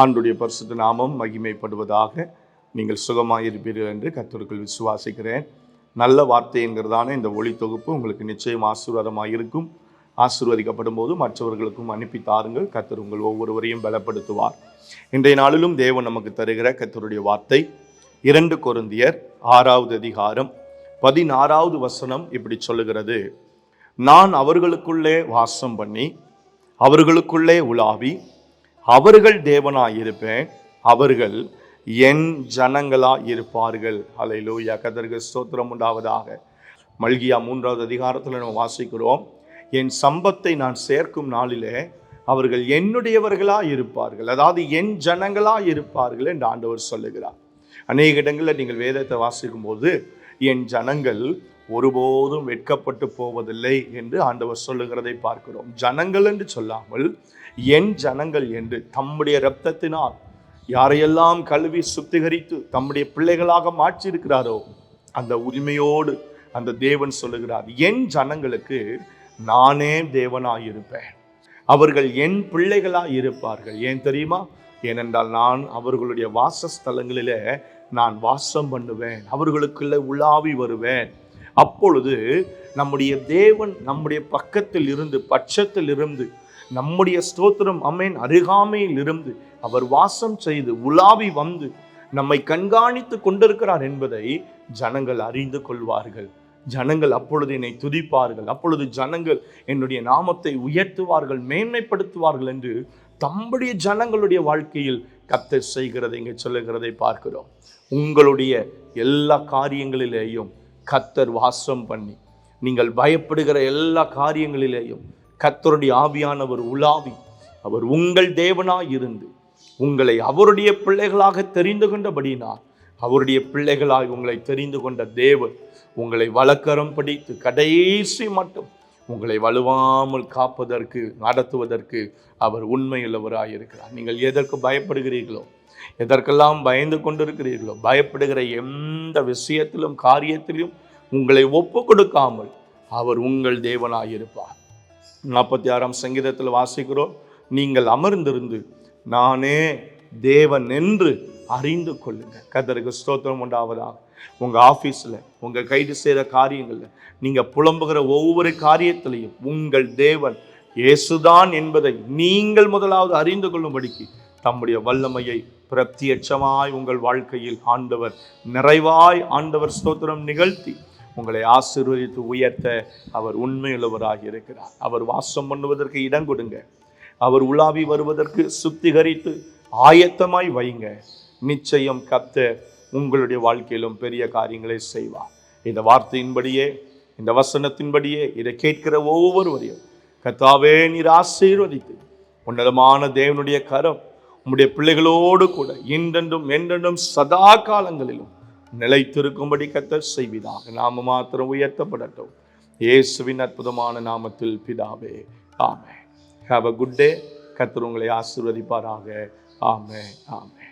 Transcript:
ஆண்டுடைய பரிசுத்த நாமம் மகிமைப்படுவதாக நீங்கள் சுகமாயிருப்பீர்கள் என்று கத்தருக்குள் விசுவாசிக்கிறேன். நல்ல வார்த்தை என்கிறதான இந்த ஒளி தொகுப்பு உங்களுக்கு நிச்சயம் ஆசீர்வாதமாக இருக்கும் ஆசீர்வதிக்கப்படும் போது மற்றவர்களுக்கும் அனுப்பி தாருங்கள். கத்தர் உங்கள் ஒவ்வொருவரையும் பலப்படுத்துவார். இன்றைய நாளிலும் தேவன் நமக்கு தருகிற கத்தருடைய வார்த்தை இரண்டு கொருந்தியர் ஆறாவது அதிகாரம் பதினாறாவது வசனம் இப்படி சொல்லுகிறது. நான் அவர்களுக்குள்ளே வாசம் பண்ணி அவர்களுக்குள்ளே உலாவி அவர்கள் தேவனாயிருப்பேன். அவர்கள் என் ஜனங்களாக இருப்பார்கள். அலை லோயா கதற்கு ஸ்தோத்திரம் உண்டாவதாக. மல்கியா மூன்றாவது அதிகாரத்தில் நம்ம வாசிக்கிறோம். என் சம்பத்தை நான் சேர்க்கும் நாளிலே அவர்கள் என்னுடையவர்களாக இருப்பார்கள். அதாவது என் ஜனங்களாக இருப்பார்கள் என்று ஆண்டவர் சொல்லுகிறார். அநேக இடங்களில் நீங்கள் வேதத்தை வாசிக்கும் போது என் ஜனங்கள் ஒருபோதும் வெட்கப்பட்டு போவதில்லை என்று ஆண்டவர் சொல்லுகிறதை பார்க்கிறோம். ஜனங்கள் என்று சொல்லாமல் என் ஜனங்கள் என்று தம்முடைய இரத்தத்தினால் யாரையெல்லாம் கழுவி சுத்திகரித்து தம்முடைய பிள்ளைகளாக மாற்றியிருக்கிறாரோ அந்த உரிமையோடு அந்த தேவன் சொல்லுகிறார் என் ஜனங்களுக்கு நானே தேவனாயிருப்பேன். அவர்கள் என் பிள்ளைகளாக இருப்பார்கள். ஏன் தெரியுமா? ஏனென்றால் நான் அவர்களுடைய வாசஸ்தலங்களிலே நான் வாசம் பண்ணுவேன். அவர்களுக்குள்ள உலாவி வருவேன். அப்பொழுது நம்முடைய தேவன் நம்முடைய பக்கத்தில் இருந்து பட்சத்தில் இருந்து நம்முடைய ஸ்தோத்திரம் அம்மேன் அருகாமையில் இருந்து அவர் வாசம் செய்து உலாவி வந்து நம்மை கண்காணித்து கொண்டிருக்கிறார் என்பதை ஜனங்கள் அறிந்து கொள்வார்கள். ஜனங்கள் அப்பொழுது என்னை துதிப்பார்கள். அப்பொழுது ஜனங்கள் என்னுடைய நாமத்தை உயர்த்துவார்கள் மேன்மைப்படுத்துவார்கள் என்று தம்முடைய ஜனங்களுடைய வாழ்க்கையில் கத்தர் செய்கிறதை இங்கே சொல்லுகிறதை பார்க்கிறோம். உங்களுடைய எல்லா காரியங்களிலேயும் கத்தர் வாசம் பண்ணி நீங்கள் பயப்படுகிற எல்லா காரியங்களிலேயும் கத்தருடைய ஆவியானவர் உலாவி அவர் உங்கள் தேவனாய் இருந்து உங்களை அவருடைய பிள்ளைகளாக தெரிந்து கொண்டபடினார் அவருடைய பிள்ளைகளாய் உங்களை தெரிந்து கொண்ட தேவன் உங்களை வழக்கரம் பிடித்து கடைசி மட்டும் உங்களை வலுவாமல் காப்பதற்கு நடத்துவதற்கு அவர் உண்மையுள்ளவராக இருக்கிறார். நீங்கள் எதற்கு பயப்படுகிறீர்களோ எதற்கெல்லாம் பயந்து கொண்டிருக்கிறீர்களோ பயப்படுகிற எந்த விஷயத்திலும் காரியத்திலும் உங்களை ஒப்பு கொடுக்காமல் அவர் உங்கள் தேவனாய் இருப்பார் நாற்பத்தி ஆறாம் சங்கீதத்தில் வாசிக்கிறோம் நீங்கள் அமர்ந்திருந்து நானே தேவன் என்று அறிந்து கொள்ளுங்க கதருக்கு ஸ்தோத்திரம் உண்டாவதாக. உங்கள் ஆஃபீஸில் உங்கள் கைது செய்கிற காரியங்களில் நீங்கள் புலம்புகிற ஒவ்வொரு காரியத்திலையும் உங்கள் தேவன் இயேசுதான் என்பதை நீங்கள் முதலாவது அறிந்து கொள்ளும்படிக்கு தம்முடைய வல்லமையை பிரத்யட்சமாய் உங்கள் வாழ்க்கையில் ஆண்டவர் நிறைவாய் ஆண்டவர் ஸ்தோத்திரம் நிகழ்த்தி உங்களை ஆசீர்வதித்து உயர்த்த அவர் உண்மையுள்ளவராக இருக்கிறார். அவர் வாசம் பண்ணுவதற்கு இடம் கொடுங்க. அவர் உலாவி வருவதற்கு சுத்திகரித்து ஆயத்தமாய் வைங்க. நிச்சயம் கத்த உங்களுடைய வாழ்க்கையிலும் பெரிய காரியங்களை செய்வார். இந்த வார்த்தையின்படியே இந்த வசனத்தின்படியே இதை கேட்கிற ஒவ்வொருவரையும் கத்தாவே நீர் ஆசீர்வதித்து உன்னதமான தேவனுடைய கரம் உம்முடைய பிள்ளைகளோடு கூட இன்றென்றும் என்றென்றும் சதா காலங்களிலும் நிலைத்திருக்கும்படி கத்தர் செய்வதாக நாம மாத்திரம் உயர்த்தப்படட்டும். இயேசுவின் அற்புதமான நாமத்தில் பிதாவே ஆமே ஹாவ் அ குட் டே கத்தர் உங்களை ஆசீர்வதிப்பாராக. ஆமே ஆமே